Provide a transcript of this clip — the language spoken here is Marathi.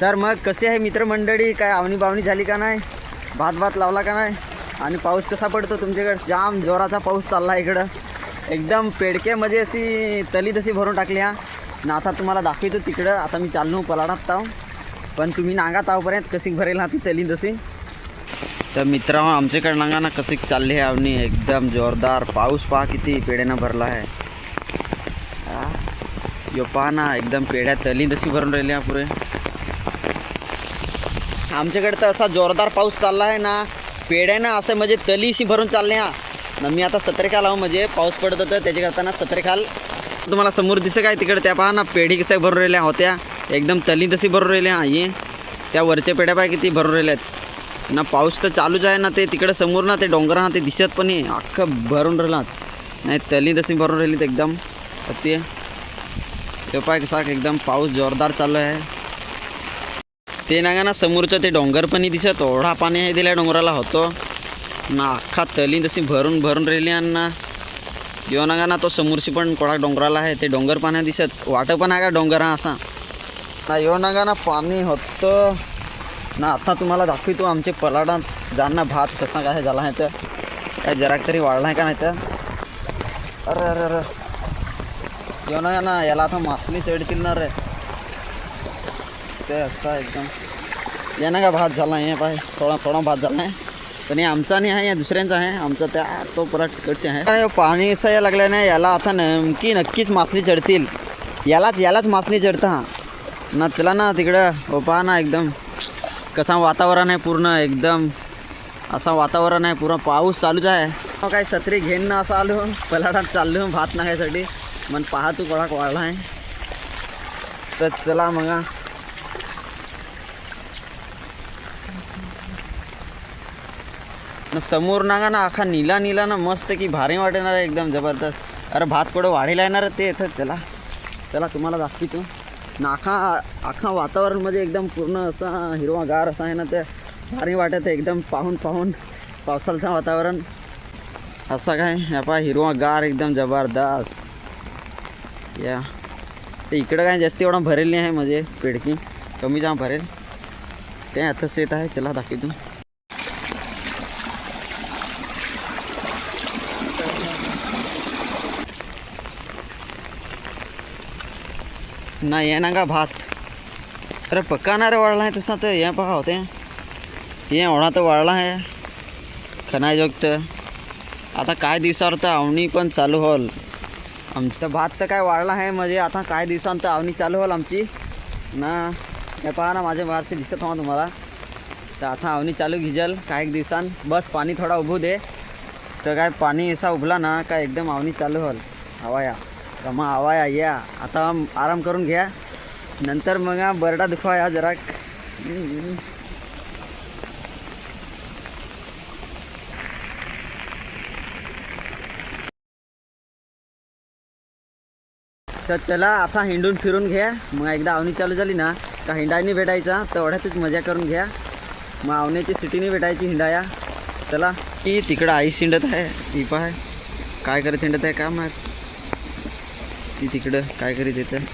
तर मग कसे आहे मित्रमंडळी? काय आवणी बावणी झाली का नाही? भात भात लावला का नाही? आणि पाऊस कसा पडतो तुमच्याकडे? जाम जोराचा पाऊस चालला आहे इकडं. एकदम पेडक्यामध्ये अशी तली तशी भरून टाकली हा. ना आता तुम्हाला दाखवतो तिकडं. आता मी चाललो पलाडात ताव. पण तुम्ही नांगात तावपर्यंत कशी भरेल हा ती तली तशी. तर मित्रा आमच्याकडे नांगा ना कशी चालली आहे आवणी? एकदम जोरदार पाऊस पहा किती पेड्यानं भरला आहे. हा. यो पहा ना एकदम पेढ्या तली तशी भरून राहिली हा पुरे. आमच्याकडे तर असा जोरदार पाऊस चालला आहे ना पेढ्यानं असं म्हणजे तलीशी भरून चालले हा. ना मी आता सत्रेखाल आहो म्हणजे पाऊस पडत होतं त्याच्या करताना सत्रेखाल तुम्हाला समोर दिसत काय तिकडे त्या पहा ना पेढी कसं भरून राहिल्या होत्या. एकदम तली तशी भरून राहिल्या हा ये त्या वरच्या पेढ्या पाय किती भरून राहिल्या आहेत. ना पाऊस तर चालूच आहे ना ते तिकडे समोर ना ते डोंगर हा ते दिसत पण आहे अख्खं भरून राहिला नाही तली तशी भरून राहिली एकदम. ते ते पाय कसा एकदम पाऊस जोरदार चालू आहे. ते नागा ना समोरचं ते डोंगर पण दिसत. ओढा पाणी आहे दिल्या डोंगराला होतो. ना अख्खा तली तशी भरून भरून राहिली आणि ना नागा ना तो समोरशी पण कोणा डोंगराला आहे. ते डोंगर पाण्या दिसत. वाटं पण आहे का डोंगर हा असा? ना येऊ नागा ना पाणी होतं. ना आता तुम्हाला दाखवितो आमचे पलाडात जाणं भात कसा काय झाला आहे तर काय जराक तरी वाढला आहे का नाही तर अरे अरे अरे. येऊ ना ना याला आता मासली चढतील ना रे. ते असा एकदम. यानं का भात झाला आहे पाय थोडा थोडा भात झाला आहे. पण हे आमचा नाही आहे या दुसऱ्यांचा आहे. आमचा त्या तो परत तिकडचे आहे. पाणी असं या लागल्याने याला आता नेमकी नक्कीच मासली चढतील. यालाच यालाच मासली चढता. हा ना चला ना तिकडं. हो पहा ना एकदम. कसा वातावरण आहे पूर्ण एकदम. असा वातावरण आहे पूर्ण पाऊस चालूच आहे. काय सत्री घेईन ना असं आलो. पलाटात चाललो भात नागायसाठी. मग पाहा तू कोणाक वाढला आहे. तर चला मग ना समोर नागा ना आखा नीला नीला ना मस्त की भारी वाटणार आहे एकदम जबरदस्त. अरे भात कोडं वाढीला येणार ते येतं चला. चला तुम्हाला दाखवतो. ना अख्खा अख्खा वातावरणमध्ये एकदम पूर्ण असा हिरवागार असा आहे ना ते भारी वाटत आहे एकदम पाहून पाहून पावसाळचं वातावरण. असं काय? या पा हिरवागार एकदम जबरदस्त. या. ते इकडं काय जास्त एवढा भरेल नाही आहे म्हणजे पेडकी. कमी जाम भरेल. ते आताच येत आहे चला दाखवतो. ना ये ना का भात. अरे पक्का ना रे वाढला आहे तसा तर हे पहा होते. हे एवढा तर वाढला आहे. खनायजोगत आता काय दिवसावर तर आवणी पण चालू होल. आमचं भात तर काय वाढला आहे म्हणजे आता काय दिवसांत तर आवणी चालू होल आमची. ना हे पहा ना माझ्या बाहेरचे दिसत हवा तुम्हाला. तर आता आवणी चालू घिजल काय एक बस पाणी थोडा उभू दे. तर काय पाणी असा उभला ना काय एकदम आवणी चालू होल. हवा या. रमा आवाया या या. आता आराम करून घ्या. नंतर मग बरडा दुखवा या जरा. तर चला आता हिंडून फिरून घ्या. मग एकदा आवणी चालू झाली ना का हिंडायनी भेटायचा तेवढ्यातच मजा करून घ्या. मग आवण्याची सिटीने भेटायची हिंडाया. चला. की तिकडं आई हिंडत आहे. ही पाय. काय करत हिंडत आहे? का मग ती तिकडं काय करीत येतं?